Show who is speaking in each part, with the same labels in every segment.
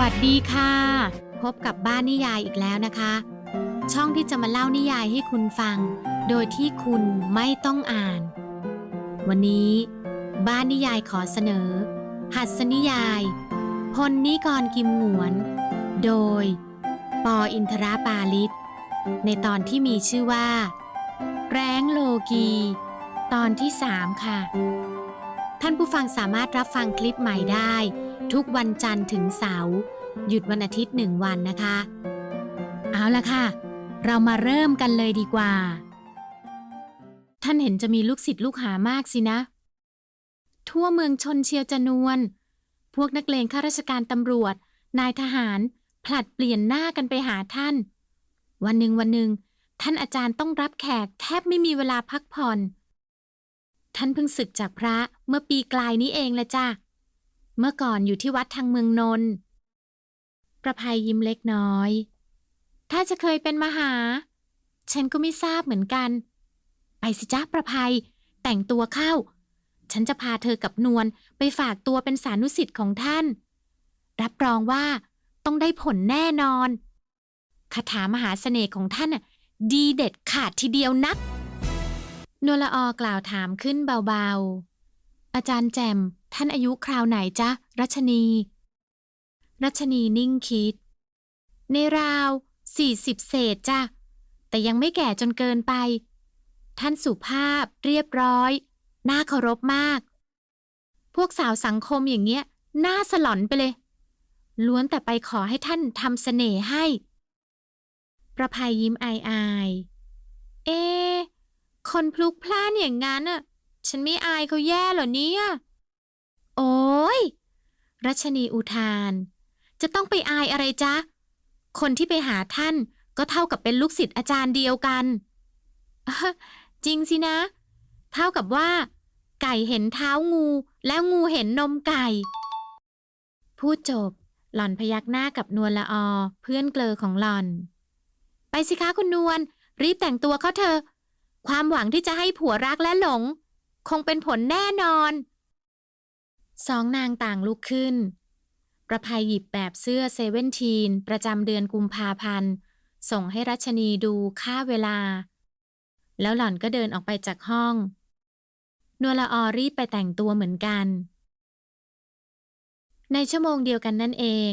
Speaker 1: วัสดีค่ะ พบกับบ้านนิยายอีกแล้วนะคะ ช่องที่จะมาเล่านิยายให้คุณฟัง โดยที่คุณไม่ต้องอ่าน วันนี้ บ้านนิยายขอเสนอ หัสนิยาย พลนิกรกิมหงวน โดย ปออินทราปาลิศในตอนที่มีชื่อว่า แร้งโลกี ตอนที่3ค่ะ ท่านผู้ฟังสามารถรับฟังคลิปใหม่ได้ ทุกวันจันทร์ถึงเสาร์หยุดวันอาทิตย์หนึ่งวันนะคะ เอาละค่ะ เรามาเริ่มกันเลยดีกว่า ท่านเห็นจะมีลูกศิษย์ลูกหามากสินะ ทั่วเมืองชนเชียวจนวน พวกนักเลงข้าราชการตำรวจ นายทหาร ผลัดเปลี่ยนหน้ากันไปหาท่าน วันหนึ่งวันหนึ่งท่านอาจารย์ต้องรับแขกแทบไม่มีเวลาพักผ่อน ท่านเพิ่งศึกจากพระเมื่อปีกลายนี้เองละจ้ะ เมื่อก่อนอยู่ที่วัดทางเมืองนนท์ประภัยยิ้มเล็กน้อย ถ้าจะเคยเป็นมหา ฉันก็ไม่ทราบเหมือนกัน ไปสิจ้าประภัย แต่งตัวเข้า ฉันจะพาเธอกับนวลไปฝากตัวเป็นสานุสิทธิ์ของท่าน รับรองว่าต้องได้ผลแน่นอนคาถามหาเสน่ห์ของท่านน่ะดีเด็ดขาดทีเดียวนัก นวลละออกล่าวถามขึ้นเบาๆ อาจารย์แจ่มท่านอายุคราวไหนจ๊ะ รัชนี รัชนีนิ่งคิด ในราวสี่สิบเศษจ้ะ แต่ยังไม่แก่จนเกินไป ท่านสุภาพเรียบร้อย น่าเคารพมาก พวกสาวสังคมอย่างเงี้ย น่าสลอนไปเลย ล้วนแต่ไปขอให้ท่านทำเสน่ห์ให้ ประภัยยิ้มอายอาย เอ คนพลุกพล่านอย่างนั้นอะ ฉันไม่อายเขาแย่เหรอเนี่ย โอ้ยรัชนีอุทาน จะต้องไปอายอะไรจ๊ะ คนที่ไปหาท่านก็เท่ากับเป็นลูกศิษย์อาจารย์เดียวกัน จริงสินะ เท่ากับว่า ไก่เห็นเท้างูแล้วงูเห็นนมไก่ พูดจบ หล่อนพยักหน้ากับนวลละออ เพื่อนเกลอของหล่อน ไปสิคะคุณนวลรีบแต่งตัวเขาเถอความหวังที่จะให้ผัวรักและหลง คงเป็นผลแน่นอน สองนางต่างลุกขึ้น ประภัยหยิบแบบเสื้อเซเว่นทีนประจำเดือนกุมภาพันธ์ ส่งให้รัชนีดูค่าเวลา แล้วหล่อนก็เดินออกไปจากห้องนวลออรีบไปแต่งตัวเหมือนกัน ในชั่วโมงเดียวกันนั่นเอง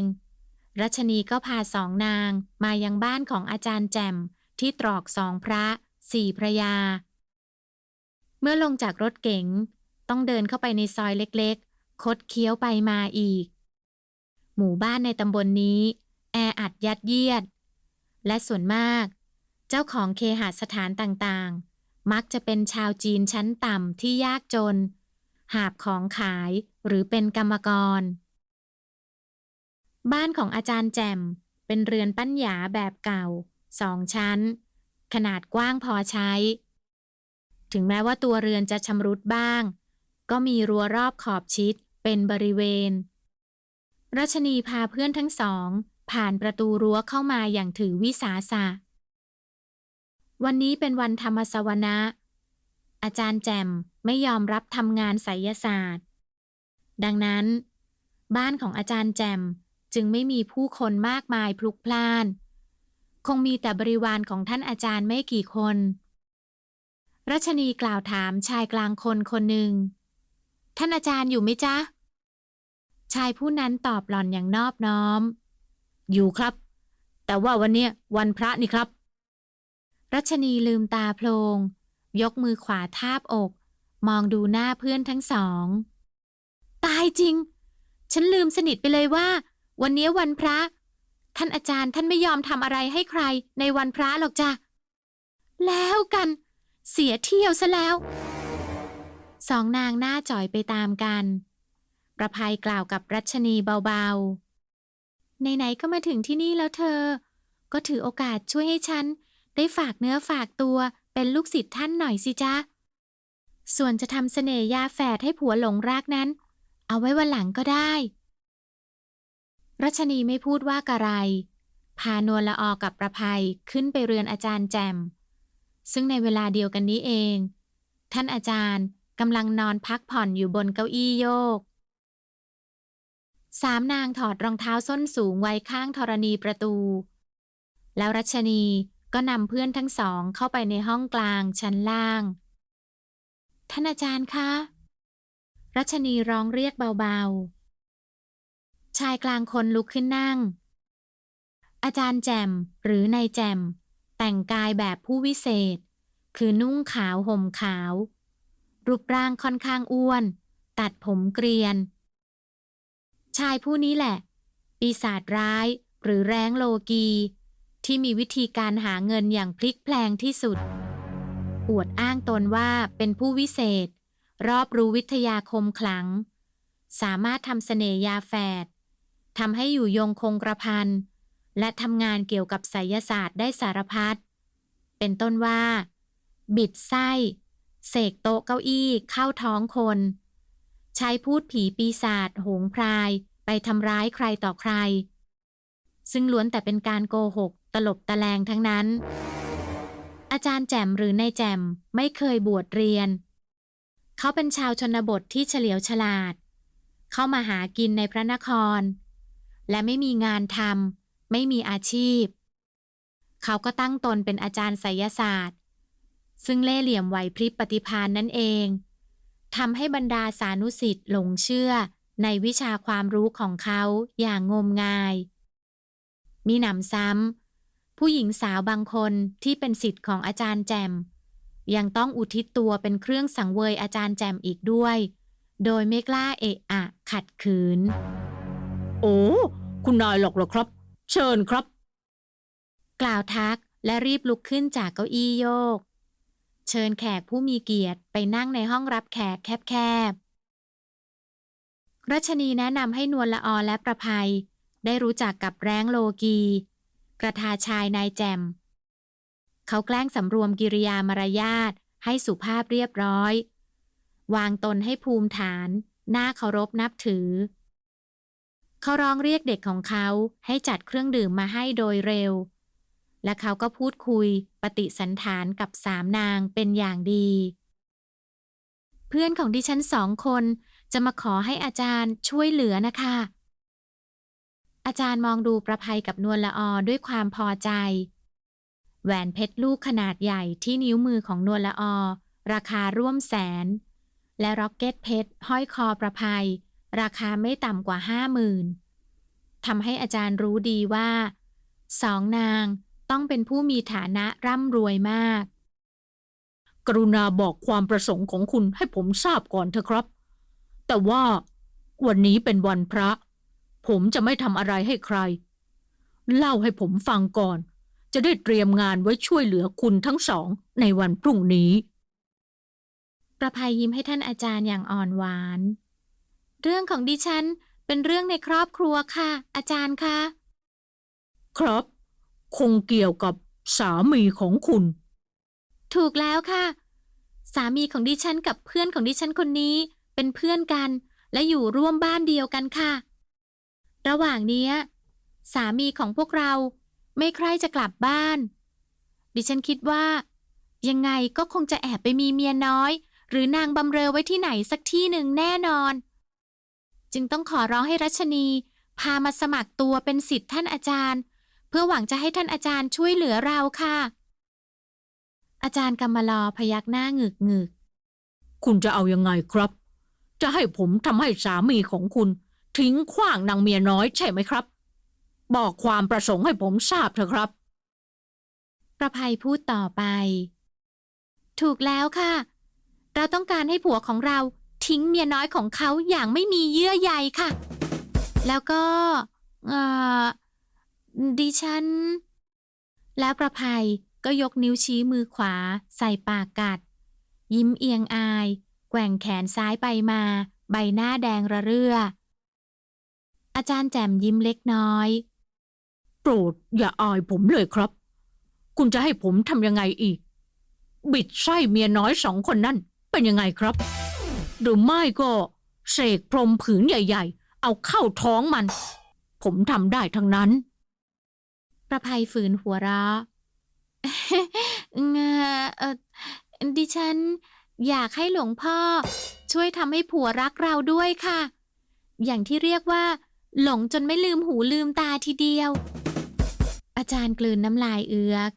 Speaker 1: รัชนีก็พาสองนางมายังบ้านของอาจารย์แจ่มที่ตรอกสองพระสี่พระยา เมื่อลงจากรถเก๋ง ต้องเดินเข้าไปในซอยเล็กๆ คดเคี้ยวไปมาอีก หมู่บ้านในตำบลนนี้ แออัดยัดเยียด และส่วนมาก เจ้าของเคหสถานต่างๆ มักจะเป็นชาวจีนชั้นต่ำที่ยากจน หาบของขายหรือเป็นกรรมกร บ้านของอาจารย์แจ่มเป็นเรือนปั้นหยาแบบเก่าสองชั้น ขนาดกว้างพอใช้ ถึงแม้ว่าตัวเรือนจะชำรุดบ้าง ก็มีรั้วรอบขอบชิดเป็นบริเวณ รัชนีพาเพื่อนทั้งสอง ผ่านประตูรั้วเข้ามาอย่างถือวิสาสะ วันนี้เป็นวันธรรมสวนะ อาจารย์แจ่มไม่ยอมรับทำงานไสยศาสตร์ ดังนั้น บ้านของอาจารย์แจ่มจึงไม่มีผู้คนมากมายพลุกพล่าน คงมีแต่บริวารของท่านอาจารย์ไม่กี่คน รัชนีกล่าวถามชายกลางคนคนหนึ่ง ท่านอาจารย์อยู่ไหมจ๊ะ ชายผู้นั้นตอบหล่อนอย่างนอบน้อม อยู่ครับ แต่ว่าวันเนี้ยวันพระนี่ครับ รัชนีลืมตาโพลง ยกมือขวาทาบอก มองดูหน้าเพื่อนทั้งสอง ตายจริง ฉันลืมสนิทไปเลยว่า วันนี้วันพระ ท่านอาจารย์ท่านไม่ยอมทำอะไรให้ใครในวันพระหรอกจ้ะแล้วกัน เสียเที่ยวซะแล้ว สองนางหน้าจ่อยไปตามกัน ประภัยกล่าวกับรัชนีเบาๆ ไหนๆก็มาถึงที่นี่แล้วเธอ ก็ถือโอกาสช่วยให้ฉัน ได้ฝากเนื้อฝากตัวเป็นลูกศิษย์ท่านหน่อยสิจ๊ะ ส่วนจะทำเสน่ห์ยาแฝดให้ผัวหลงรักนั้น เอาไว้วันหลังก็ได้ รัชนีไม่พูดว่ากะไร พานวลละออกับประภัยขึ้นไปเรือนอาจารย์แจม ซึ่งในเวลาเดียวกันนี้เอง ท่านอาจารย์กำลังนอนพักผ่อนอยู่บนเก้าอี้โยกสามนางถอดรองเท้าส้นสูงไว้ข้างธรณีประตู แล้วรัชนีก็นำเพื่อนทั้งสองเข้าไปในห้องกลางชั้นล่าง ท่านอาจารย์คะ รัชนีร้องเรียกเบาๆ ชายกลางคนลุกขึ้นนั่ง อาจารย์แจมหรือนายแจม แต่งกายแบบผู้วิเศษ คือนุ่งขาวห่มขาว รูปร่างค่อนข้างอ้วน ตัดผมเกรียน ชายผู้นี้แหละ ปีศาจร้ายหรือแร้งโลกี ที่มีวิธีการหาเงินอย่างพลิกแพลงที่สุด อวดอ้างตนว่าเป็นผู้วิเศษ รอบรู้วิทยาคมขลัง สามารถทำเสน่ยาแฝดทำให้อยู่ยงคงกระพัน และทำงานเกี่ยวกับไสยศาสตร์ได้สารพัด เป็นต้นว่า บิดไส้ เสกโต๊ะเก้าอี้เข้าท้องคน ใช้พูดผีปีศาจโหงพราย ไปทำร้ายใครต่อใคร ซึ่งล้วนแต่เป็นการโกหก ตลบตะแลงทั้งนั้น อาจารย์แจ่มหรือนายแจ่มไม่เคยบวชเรียน เขาเป็นชาวชนบทที่เฉลียวฉลาด เข้ามาหากินในพระนคร และไม่มีงานทำ ไม่มีอาชีพ เขาก็ตั้งตนเป็นอาจารย์ไสยศาสตร์ ซึ่งเล่เหลี่ยมไหวพริบปฏิภาณนั่นเองทำให้บรรดาสานุสิทธิ์หลงเชื่อในวิชาความรู้ของเขาอย่างงมงาย มีหนำซ้ำผู้หญิงสาวบางคนที่เป็นสิทธิ์ของอาจารย์แจมยังต้องอุทิศตัวเป็นเครื่องสังเวยอาจารย์แจมอีกด้วย โดยไม่กล้าเอะอะขัดขืน
Speaker 2: โอ้ คุณนายหรอกเหรอครับ เชิญครับ
Speaker 1: กล่าวทักและรีบลุกขึ้นจากเก้าอี้โยก เชิญแขกผู้มีเกียรติไปนั่งในห้องรับแขกแคบๆรัชนีแนะนำให้นวลละออและประภัย ได้รู้จักกับแร้งโลกี กระทาชายนายแจมเขาแกล้งสำรวมกิริยามารยาทให้สุภาพเรียบร้อย วางตนให้ภูมิฐานน่าเคารพนับถือ เขาร้องเรียกเด็กของเขาให้จัดเครื่องดื่มมาให้โดยเร็ว และเขาก็พูดคุยปฏิสันถานกับสามนางเป็นอย่างดี เพื่อนของดิฉันสองคนจะมาขอให้อาจารย์ช่วยเหลือนะคะ อาจารย์มองดูประภัยกับนวลละออด้วยความพอใจ แหวนเพชรลูกขนาดใหญ่ที่นิ้วมือของนวลละออ ราคาร่วมแสน และร็อกเก็ตเพชรห้อยคอประภัย ราคาไม่ต่ำกว่าห้าหมื่นทำให้อาจารย์รู้ดีว่าสองนางต้องเป็นผู้มีฐานะร่ำรวยมาก
Speaker 2: กรุณาบอกความประสงค์ของคุณให้ผมทราบก่อนเถอะครับ แต่ว่าวันนี้เป็นวันพระ ผมจะไม่ทำอะไรให้ใคร เล่าให้ผมฟังก่อน จะได้เตรียมงานไว้ช่วยเหลือคุณทั้งสองในวันพรุ่งนี้
Speaker 1: ประภัยยิ้มให้ท่านอาจารย์อย่างอ่อนหวาน เรื่องของดิฉันเป็นเรื่องในครอบครัวค่ะ อาจารย์คะ
Speaker 2: ครับ คงเกี่ยวกับสามีของคุณ
Speaker 1: ถูกแล้วค่ะ สามีของดิฉันกับเพื่อนของดิฉันคนนี้ เป็นเพื่อนกัน และอยู่ร่วมบ้านเดียวกันค่ะ ระหว่างเนี้ยสามีของพวกเราไม่ใครจะกลับบ้าน ดิฉันคิดว่า ยังไงก็คงจะแอบไปมีเมียน้อย หรือนางบำเรอไว้ที่ไหนสักที่หนึ่งแน่นอน จึงต้องขอร้องให้รัชนี พามาสมัครตัวเป็นสิทธิ์ท่านอาจารย์ เพื่อหวังจะให้ท่านอาจารย์ช่วยเหลือเราค่ะ อาจารย์กำมะลอพยักหน้าหงึกหงึก
Speaker 2: คุณจะเอายังไงครับ จะให้ผมทำให้สามีของคุณ ทิ้งขว้างนางเมียน้อยใช่ไหมครับ บอกความประสงค์ให้ผมทราบเถอะครับ
Speaker 1: ประภัยพูดต่อไป ถูกแล้วค่ะ เราต้องการให้ผัวของเรา ทิ้งเมียน้อยของเขาอย่างไม่มีเยื่อใยค่ะ แล้วก็เอ่อดิฉัน แล้วประภัยก็ยกนิ้วชี้มือขวา ใส่ปากกัด ยิ้มเอียงอาย แกว่งแขนซ้ายไปมา ใบหน้าแดงระเรื่อ อาจารย์แจ่มยิ้มเล็กน้อย
Speaker 2: โปรดอย่าอายผมเลยครับ คุณจะให้ผมทำยังไงอีก บิดไส้เมียน้อยสองคนนั่นเป็นยังไงครับ หรือไม่ก็เสกพรมผืนใหญ่ ๆ เอาเข้าท้องมัน ผมทำได้ทั้งนั้น
Speaker 1: ประภัยฝืนหัวเราะเงอเออดิฉันอยากให้หลวงพ่อ ช่วยทำให้ผัวรักเราด้วยค่ะ อย่างที่เรียกว่า หลงจนไม่ลืมหูลืมตาทีเดียว อาจารย์กลืนน้ำลายเอือก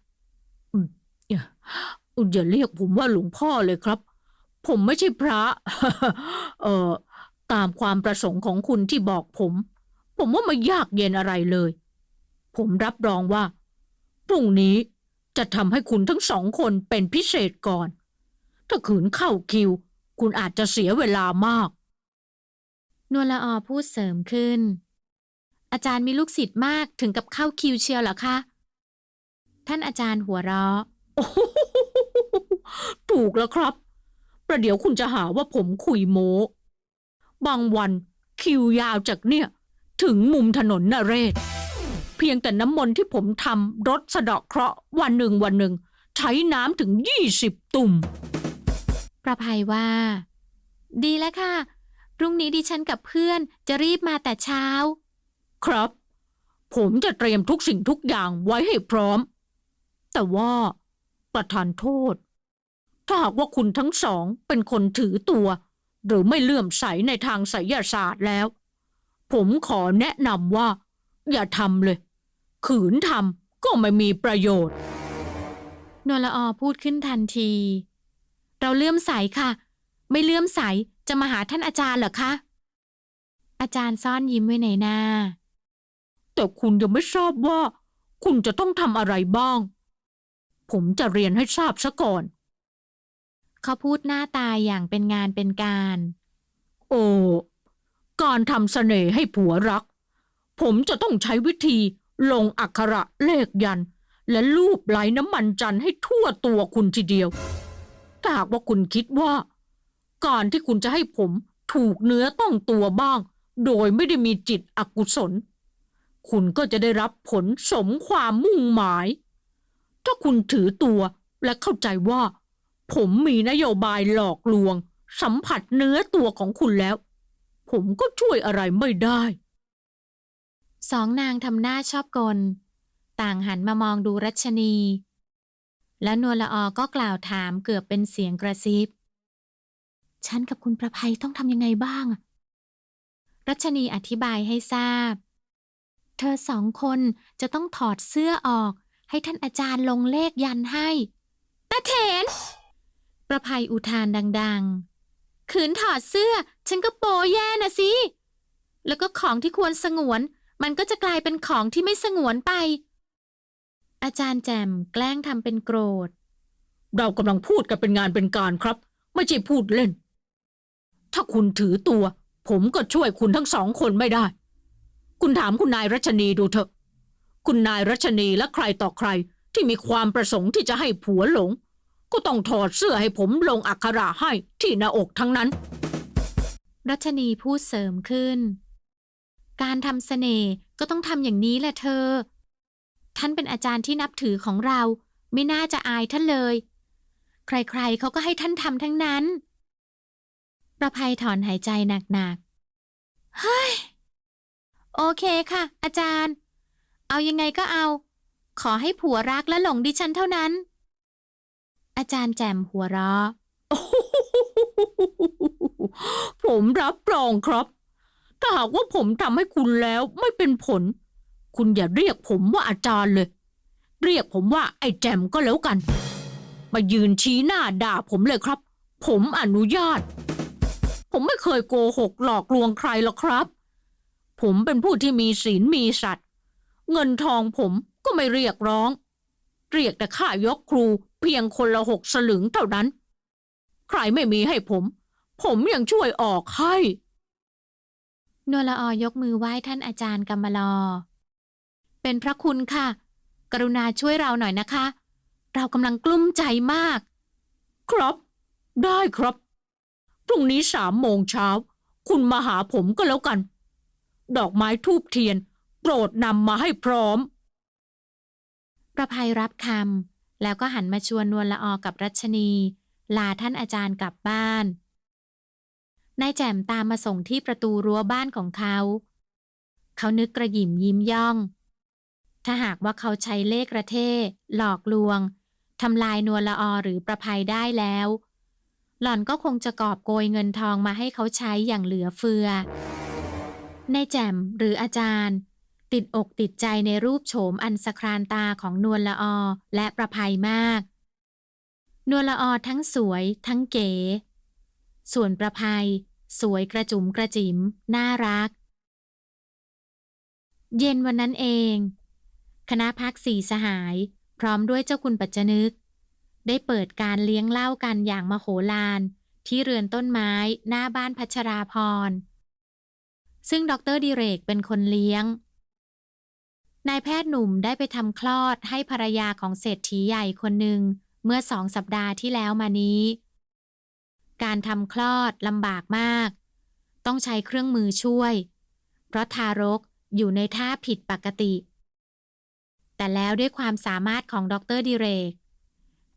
Speaker 2: อย่าเรียกผมว่าหลวงพ่อเลยครับ ผมไม่ใช่พระ เอ่อตามความประสงค์ของคุณที่บอกผม ผมว่าไม่ยากเย็นอะไรเลย ผมรับรองว่าพรุ่งนี้จะทำให้คุณทั้งสองคนเป็นพิเศษก่อน ถ้าขืนเข้าคิว คุณอาจจะเสียเวลามาก
Speaker 1: นวลละออพูดเสริมขึ้น อาจารย์มีลูกศิษย์มากถึงกับเข้าคิวเชียวเหรอคะ ท่านอาจารย์หัวเราะ
Speaker 2: โอ้โหถูกแล้วครับ ประเดี๋ยวคุณจะหาว่าผมคุยโม้ บางวันคิวยาวจากเนี่ย ถึงมุมถนนนเรศ เพียงแต่น้ำมนต์ที่ผมทำรถสะเดาะเคราะห์วันหนึ่งวันหนึ่ง ใช้น้ำถึงยี่สิบตุ่ม
Speaker 1: ประภัยว่า ดีแล้วค่ะ พรุ่งนี้ดิฉันกับเพื่อนจะรีบมาแต่เช้า
Speaker 2: ครับ ผมจะเตรียมทุกสิ่งทุกอย่างไว้ให้พร้อม แต่ว่าประทานโทษ ถ้าหากว่าคุณทั้งสองเป็นคนถือตัว หรือไม่เลื่อมใสในทางไสยศาสตร์แล้ว ผมขอแนะนำว่า อย่าทำเลย ขืนทำก็ไม่มีประโยชน์
Speaker 1: นวลละออพูดขึ้นทันที เราเลื่อมใสค่ะ ไม่เลื่อมใสจะมาหาท่านอาจารย์เหรอคะ อาจารย์ซ่อนยิ้มไว้ในหน้า
Speaker 2: แต่คุณยังไม่ทราบว่า คุณจะต้องทำอะไรบ้าง ผมจะเรียนให้ทราบซะก่อน
Speaker 1: เขาพูดหน้าตายอย่างเป็นงานเป็นการ
Speaker 2: โอ้ การทำเสน่ห์ให้ผัวรัก ผมจะต้องใช้วิธีลงอักขระเลขยัน และลูบไหลน้ำมันจันให้ทั่วตัวคุณทีเดียวถ้าหากว่าคุณคิดว่า การที่คุณจะให้ผมถูกเนื้อต้องตัวบ้าง โดยไม่ได้มีจิตอกุศล คุณก็จะได้รับผลสมความมุ่งหมาย ถ้าคุณถือตัวและเข้าใจว่า ผมมีนโยบายหลอกลวง สัมผัสเนื้อตัวของคุณแล้ว ผมก็ช่วยอะไรไม่ได้
Speaker 1: สองนางทำหน้าชอบกล ต่างหันมามองดูรัชนี แล้วนวลละออก็กล่าวถามเกือบเป็นเสียงกระซิบ ฉันกับคุณประภัยต้องทำยังไงบ้าง รัชนีอธิบายให้ทราบ เธอสองคนจะต้องถอดเสื้อออกให้ท่านอาจารย์ลงเลขยันให้ตาเถน ประภัยอุทานดังๆ ขืนถอดเสื้อ ฉันก็โปแย่น่ะสิ แล้วก็ของที่ควรสงวน มันก็จะกลายเป็นของที่ไม่สงวนไป อาจารย์แจมแกล้งทำเป็นโกรธ
Speaker 2: เรากำลังพูดกันเป็นงานเป็นการครับ ไม่ใช่พูดเล่น ถ้าคุณถือตัว ผมก็ช่วยคุณทั้งสองคนไม่ได้ คุณถามคุณนายรัชนีดูเถอะ คุณนายรัชนีและใครต่อใครที่มีความประสงค์ที่จะให้ผัวหลง ก็ต้องถอดเสื้อให้ผมลงอักขระให้ที่หน้าอกทั้งนั้น
Speaker 1: รัชนีพูดเสริมขึ้น การทำเสน่ห์ก็ต้องทำอย่างนี้แหละเธอ ท่านเป็นอาจารย์ที่นับถือของเรา ไม่น่าจะอายท่านเลย ใครๆเขาก็ให้ท่านทำทั้งนั้น ประภัยถอนหายใจหนักๆ เฮ้ย โอเคค่ะ อาจารย์ เอายังไงก็เอา ขอให้ผัวรักและหลงดิฉันเท่านั้น อาจารย์แจ่มหัวเราะ
Speaker 2: ผมรับรองครับ ถ้าหากว่าผมทำให้คุณแล้วไม่เป็นผล คุณอย่าเรียกผมว่าอาจารย์เลย เรียกผมว่าไอ้แจมก็แล้วกัน มายืนชี้หน้าด่าผมเลยครับ ผมอนุญาต ผมไม่เคยโกหกหลอกลวงใครหรอกครับ ผมเป็นผู้ที่มีศีลมีสัตว์ เงินทองผมก็ไม่เรียกร้อง เรียกแต่ค่ายกครู เพียงคนละหกสลึงเท่านั้น ใครไม่มีให้ผม ผมยังช่วยออกให้
Speaker 1: นวลละออยกมือไหว้ท่านอาจารย์กำมะลอ เป็นพระคุณค่ะ กรุณาช่วยเราหน่อยนะคะ เรากำลังกลุ้มใจมาก
Speaker 2: ครับ ได้ครับ พรุ่งนี้สามโมงเช้า คุณมาหาผมก็แล้วกัน ดอกไม้ทูบเทียน โปรดนำมาให้พร้อม
Speaker 1: ประภัยรับคำ แล้วก็หันมาชวนนวลละออกับรัชนี ลาท่านอาจารย์กลับบ้าน นายแจ่มตามมาส่งที่ประตูรั้วบ้านของเขา เขานึกกระหยิมยิ้มย่อง ถ้าหากว่าเขาใช้เลขระเทหลอกลวงทำลายนวลละออหรือประภัยได้แล้ว หล่อนก็คงจะกอบโกยเงินทองมาให้เขาใช้อย่างเหลือเฟือในแจ่มหรืออาจารย์ ติดอกติดใจในรูปโฉมอันสครานตาของนวลละออและประภัยมาก นวลละออทั้งสวยทั้งเก๋ ส่วนประภัย สวยกระจุ๋มกระจิ๋มน่ารัก เย็นวันนั้นเอง คณะพักสี่สหาย พร้อมด้วยเจ้าคุณปัจจนึก ได้เปิดการเลี้ยงเหล้ากันอย่างมโหฬารที่เรือนต้นไม้หน้าบ้านพัชราพรซึ่งดรดิเรกเป็นคนเลี้ยง นายแพทย์หนุ่มได้ไปทำคลอดให้ภรรยาของเศรษฐีใหญ่คนหนึ่งเมื่อสองสัปดาห์ที่แล้วมานี้ การทำคลอดลำบากมาก ต้องใช้เครื่องมือช่วย เพราะทารกอยู่ในท่าผิดปกติ แต่แล้วด้วยความสามารถของดรดิเรก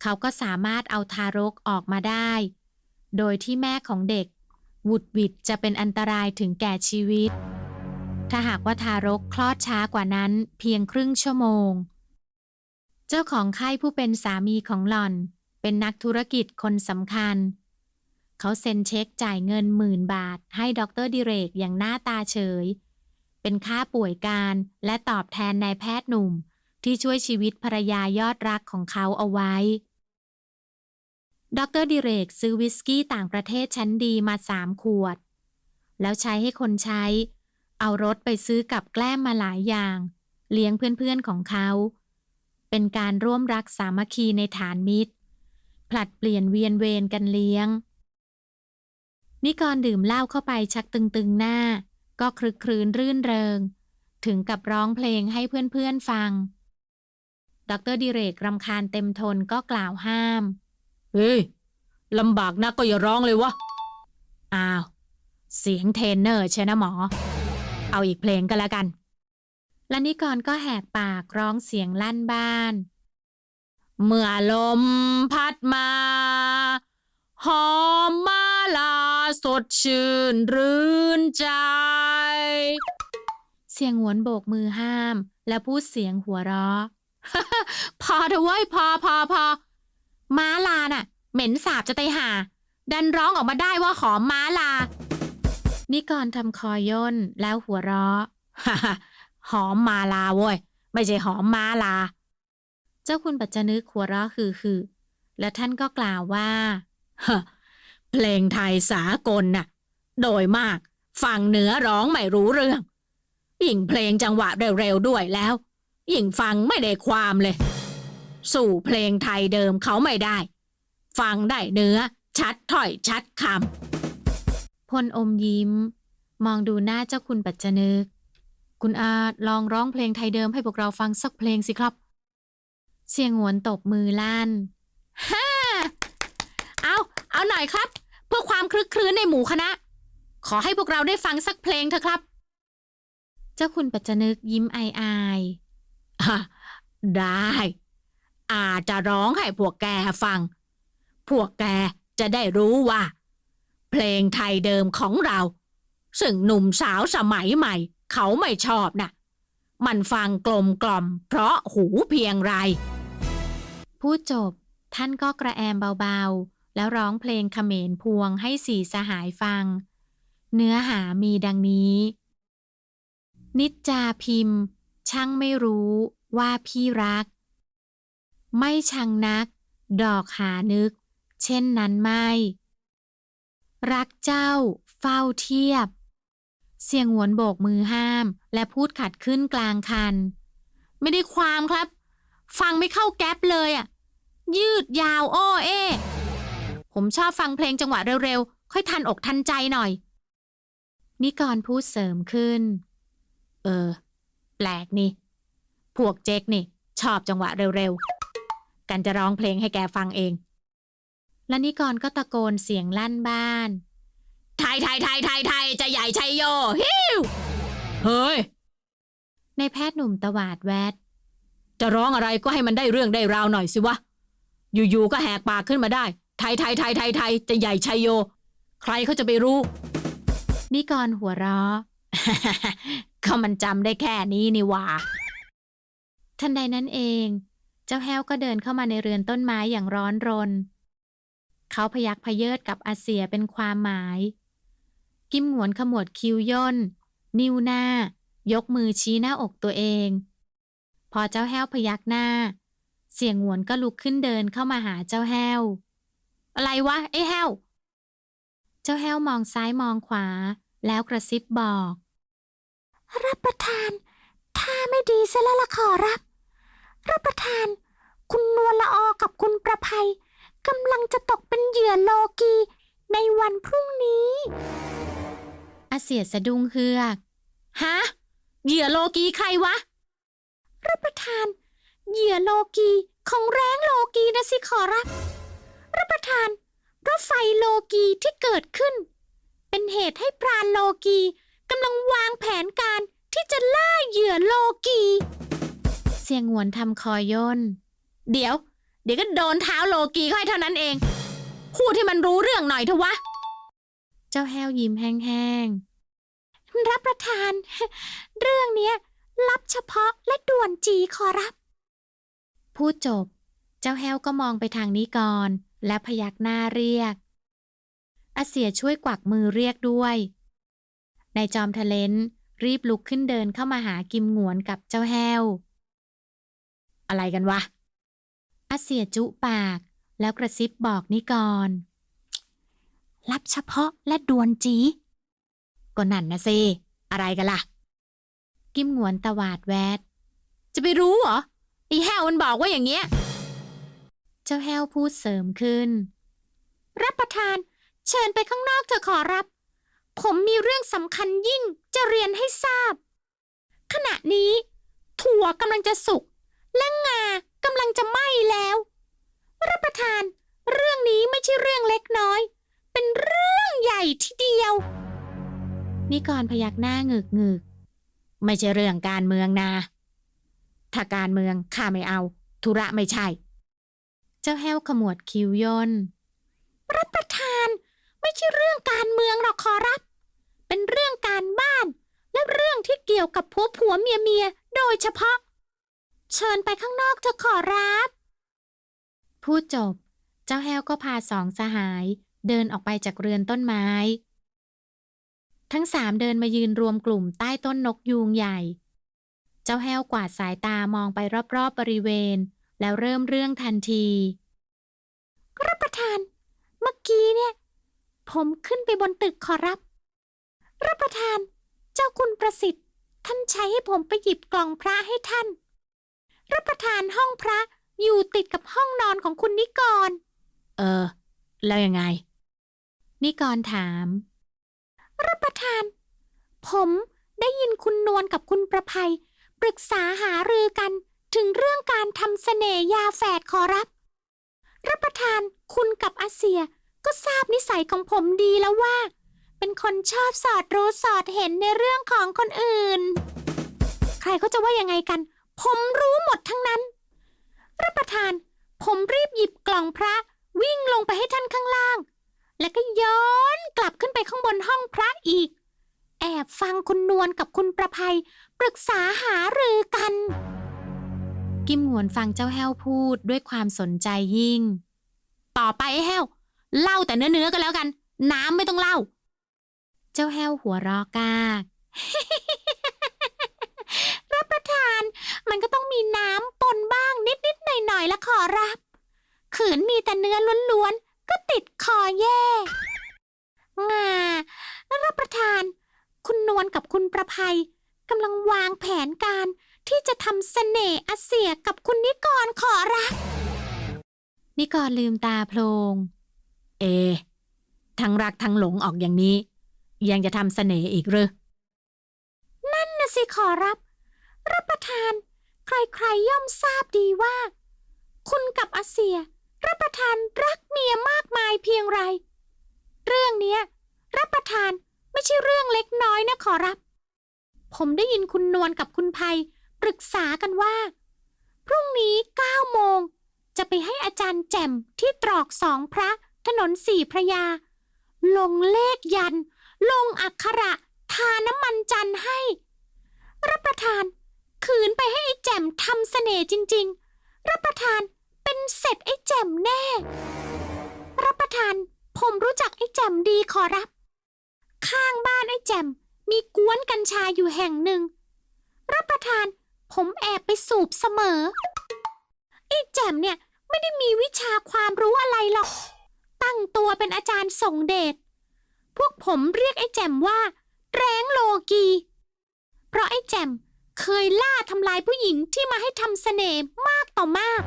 Speaker 1: เขาก็สามารถเอาทารกออกมาได้ โดยที่แม่ของเด็กหวุดหวิดจะเป็นอันตรายถึงแก่ชีวิต ถ้าหากว่าทารกคลอดช้ากว่านั้นเพียงครึ่งชั่วโมง เจ้าของไข้ผู้เป็นสามีของหล่อน เป็นนักธุรกิจคนสำคัญ เขาเซ็นเช็คจ่ายเงินหมื่นบาท ให้ดรดิเรกอย่างหน้าตาเฉย เป็นค่าป่วยการและตอบแทนนายแพทย์หนุ่ม ที่ช่วยชีวิตภรรยายอดรักของเขาเอาไว้ ดรดิเรกซื้อวิสกี้ต่างประเทศชั้นดีมาสามขวด แล้วใช้ให้คนใช้ เอารถไปซื้อกับแกล้มมาหลายอย่าง เลี้ยงเพื่อนๆของเขา เป็นการร่วมรักสามัคคีในฐานมิตร ผลัดเปลี่ยนเวียนเวรกันเลี้ยง นิกรดื่มเหล้าเข้าไปชักตึงๆหน้า ก็คลึกครื้นรื่นเริง ถึงกับร้องเพลงให้เพื่อนๆฟัง ดรดิเรกรำคาญเต็มทนก็กล่าวห้าม
Speaker 2: เฮ้ยลำบากนักก็อย่าร้องเลยวะ
Speaker 1: อ้าว เสียงเทรนเนอร์ใช่นะหมอ เอาอีกเพลงก็แล้วกันและนิกรก็แหกปากร้องเสียงลั่นบ้าน
Speaker 2: เมื่อลมพัดมา หอมมาลาสดชื่นรื่นใจ
Speaker 1: เสียงหวนโบกมือห้าม และพูดเสียงหัวเราะ
Speaker 2: พอเถอะเว้ยพอพอพอ
Speaker 1: ม้าลาน่ะ เหม็นสาบจะไตาห่าดันร้องออกมาได้ว่าหอมม้าลา นิกรทำคอย่นแล้วหัวเราะ
Speaker 2: หอมมาลาเว้ย ไม่ใช่หอมมาลา
Speaker 1: เจ้าคุณปัจจนึกหัวเราะคือคือและท่านก็กล่าวว่า
Speaker 2: เพลงไทยสากลน่ะ โดยมากฟังเนื้อร้องไม่รู้เรื่อง ยิ่งเพลงจังหวะเร็วๆด้วยแล้ว ยิ่งฟังไม่ได้ความเลย สู่เพลงไทยเดิมเขาไม่ได้ ฟังได้เนื้อชัดถ้อยชัดค
Speaker 1: พ ลอมยิ้ม มองดูหน้าเจ้าคุณปัจจนึก คุณอาลองร้องเพลงไทยเดิมให้พวกเราฟังสักเพลงสิครับ เสียงหวนตบมือลั่นฮ่าเอาเอาหน่อยครับ เพื่อความคลึกคลื้นในหมู่คณะ ขอให้พวกเราได้ฟังสักเพลงเถอะครับ เจ้าคุณปัจจนึกยิ้มอายอาย
Speaker 2: ได้ อาจจะร้องให้พวกแกฟัง พวกแกจะได้รู้ว่า เพลงไทยเดิมของเรา ซึ่งหนุ่มสาวสมัยใหม่ เขาไม่ชอบนะมันฟังกลมกล่อม เพราะหูเพียงไร
Speaker 1: พูดจบ ท่านก็กระแอมเบาๆ แล้วร้องเพลงเขมรพวงให้สี่สหายฟัง เนื้อหามีดังนี้ นิจจาพิมพ์ ช่างไม่รู้ว่าพี่รัก ไม่ชังนัก ดอกหานึก เช่นนั้นไม่ รักเจ้า เฝ้าเทียบ เสียงหวนโบกมือห้าม และพูดขัดขึ้นกลางคัน ไม่ได้ความครับ ฟังไม่เข้าแก๊ปเลยอะ ยืดยาวอ้อเอ ผมชอบฟังเพลงจังหวะเร็วๆ ค่อยทันอกทันใจหน่อย นิกรพูดเสริมขึ้น เออ แปลกนี่ พวกเจ๊กนี่ ชอบจังหวะเร็วๆ กันจะร้องเพลงให้แกฟังเอง และนิกรก็ตะโกนเสียงลั่นบ้าน
Speaker 2: ไทยไทยไทยไทยไทยจะใหญ่ชัยโยฮิวเฮ้ย
Speaker 1: ในแพทย์หนุ่มตวาดแวด
Speaker 2: จะร้องอะไรก็ให้มันได้เรื่องได้ราวหน่อยสิวะ อยู่ๆก็แหกปากขึ้นมาได้ ไทยไทยไทยไทยไทยจะใหญ่ชัยโย ใครเขาจะไปรู้
Speaker 1: นิกรหัวเราะ
Speaker 2: ก็มันจำได้แค่นี้นี่หว่า
Speaker 1: ทันใดนั้นเอง เจ้าแห้วก็เดินเข้ามาในเรือนต้นไม้อย่างร้อนรน เขาพยักพเยิดกับอาเสียเป็นความหมาย กิมหวนขมวดคิ้วย่น นิ้วหน้า ยกมือชี้หน้าอกตัวเอง พอเจ้าแห้วพยักหน้า เสียงหวนก็ลุกขึ้นเดินเข้ามาหาเจ้าแห้ว อะไรวะไอ้แห้ว เจ้าแห้วมองซ้ายมองขวา แล้วกระซิบบอก รับประทานถ้าไม่ดีซะแล้วละขอรับ รับประทาน คุณนวลละออกับคุณประภัย กำลังจะตกเป็นเหยื่อโลกีในวันพรุ่งนี้ อาเสียสะดุ้งเฮือก ฮะ เหยื่อโลกีใครวะ รับประทาน เหยื่อโลกีของแรงโลกีนะสิขอรับ รับประทานเพราะไฟโลกีที่เกิดขึ้น เป็นเหตุให้พรานโลกีกำลังวางแผนการที่จะล่าเหยื่อโลกี เสียงหวนทำคอยย่น เดี๋ยว เดี๋ยวก็โดนเท้าโลกีก็ให้เท่านั้นเอง พูดให้มันรู้เรื่องหน่อยเถอะวะ เจ้าแห้วยิ้มแห้งๆ รับประทาน เรื่องเนี้ย รับเฉพาะและด่วนจีขอรับ พูดจบ เจ้าแห้วก็มองไปทางนี้ก่อน และพยักหน้าเรียก อาเสียช่วยกวักมือเรียกด้วยนายจอมทะเลนรีบลุกขึ้นเดินเข้ามาหากิมหงวนกับเจ้าแห้ว อะไรกันวะ อาเสียจุปาก แล้วกระซิบบอกนิกร รับเฉพาะและด่วนจี ก็นั่นนะสิอะไรกันล่ะ กิมหงวนตวาดแวด จะไปรู้เหรอไอ้แห้วมันบอกว่าอย่างเงี้ย เจ้าแห้วพูดเสริมขึ้น รับประทาน เชิญไปข้างนอกเถอะขอรับ ผมมีเรื่องสำคัญยิ่งจะเรียนให้ทราบ ขณะนี้ ถั่วกำลังจะสุกและงา กำลังจะไหม้แล้ว รับประทาน เรื่องนี้ไม่ใช่เรื่องเล็กน้อย เป็นเรื่องใหญ่ทีเดียว นิกรพยักหน้าเงึกงึกไม่ใช่เรื่องการเมืองนาถ้าการเมืองข้าไม่เอา ธุระไม่ใช่ เจ้าแห้วขมวดคิ้วย่นรับประทาน ไม่ใช่เรื่องการเมืองหรอกขอรับ เป็นเรื่องการบ้าน และเรื่องที่เกี่ยวกับผัวผัวเมียเมียโดยเฉพาะ เชิญไปข้างนอกเถอะขอรับ พูดจบ เจ้าแห้วก็พาสองสหาย เดินออกไปจากเรือนต้นไม้ ทั้งสามเดินมายืนรวมกลุ่มใต้ต้นนกยูงใหญ่ เจ้าแห้วกวาดสายตามองไปรอบๆบริเวณ แล้วเริ่มเรื่องทันทีรับประทาน เมื่อกี้เนี่ย ผมขึ้นไปบนตึกขอรับ รับประทาน เจ้าคุณประสิทธิ์ ท่านใช้ให้ผมไปหยิบกล่องพระให้ท่าน รับประทานห้องพระอยู่ติดกับห้องนอนของคุณนิกร เออ แล้วยังไง นิกรถาม รับประทาน ผมได้ยินคุณนวลกับคุณประภัย ปรึกษาหารือกันถึงเรื่องการทำเสน่ยาแฝดขอรับ รับประทานคุณกับอาเซียก็ทราบนิสัยของผมดีแล้วว่า เป็นคนชอบสอดรู้สอดเห็นในเรื่องของคนอื่น ใครเขาจะว่ายังไงกัน ผมรู้หมดทั้งนั้น รับประทาน ผมรีบหยิบกล่องพระ วิ่งลงไปให้ท่านข้างล่าง แล้วก็ย้อนกลับขึ้นไปข้างบนห้องพระอีก แอบฟังคุณนวลกับคุณประภัย ปรึกษาหารือกัน กิมหงวนฟังเจ้าแห้วพูดด้วยความสนใจยิ่ง ต่อไปไอ้แห้ว เล่าแต่เนื้อๆก็แล้วกัน น้ำไม่ต้องเล่า เจ้าแห้วหัวเรอกาก รับประทาน มันก็ต้องมีน้ำปนบ้างนิดๆหน่อยๆละขอรับ ขืนมีแต่เนื้อล้วนๆ ก็ติดคอแย่งารับประทาน คุณนวลกับคุณประภัยกำลังวางแผนการที่จะทำเสน่ห์อาเสียกับคุณนิกรขอรับ นิกรลืมตาโพลง เอ ทั้งรักทั้งหลงออกอย่างนี้ ยังจะทำเสน่ห์อีกหรือนั่นนะสิขอรับ รับประทาน ใครๆย่อมทราบดีว่า คุณกับอาเซีย รับประทานรักเมียมากมายเพียงไร เรื่องเนี้ย รับประทานไม่ใช่เรื่องเล็กน้อยนะขอรับ ผมได้ยินคุณนวลกับคุณภัยปรึกษากันว่า พรุ่งนี้เก้าโมง จะไปให้อาจารย์แจ่มที่ตรอกสองพระ ถนนสี่พระยา ลงเลขยัน ลงอักขระ ทาน้ำมันจันให้ รับประทาน ขืนไปให้ไอ้แจ่มทำเสน่ห์จริง ๆ รับประทานเป็นเสร็จไอ้แจ่มแน่ รับประทานผมรู้จักไอ้แจ่มดีขอรับ ข้างบ้านไอ้แจ่มมีกวนกัญชาอยู่แห่งหนึ่ง รับประทานผมแอบไปสูบเสมอ ไอ้แจ่มเนี่ยไม่ได้มีวิชาความรู้อะไรหรอก ตั้งตัวเป็นอาจารย์ส่งเดช พวกผมเรียกไอ้แจ่มว่า แรงโลกี เพราะไอ้แจ่ม เคยล่าทำลายผู้หญิงที่มาให้ทำเสน่ห์มากต่อมาก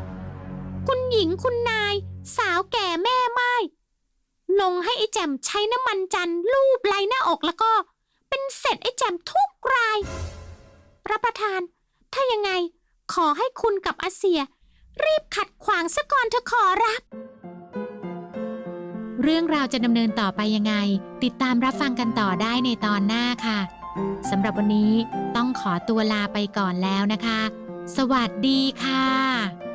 Speaker 1: คุณหญิงคุณนาย สาวแก่แม่ไม้ลงให้ไอ้แจมใช้น้ำมันจันทร์ลูบไลหน้าอกแล้วก็ เป็นเสร็จไอ้แจมทุกราย รับประทาน ถ้ายังไงขอให้คุณกับอาเซีย รีบขัดขวางซะก่อนเธอขอรับ เรื่องราวจะดำเนินต่อไปยังไง ติดตามรับฟังกันต่อได้ในตอนหน้าค่ะ สำหรับวันนี้ต้องขอตัวลาไปก่อนแล้วนะคะ สวัสดีค่ะ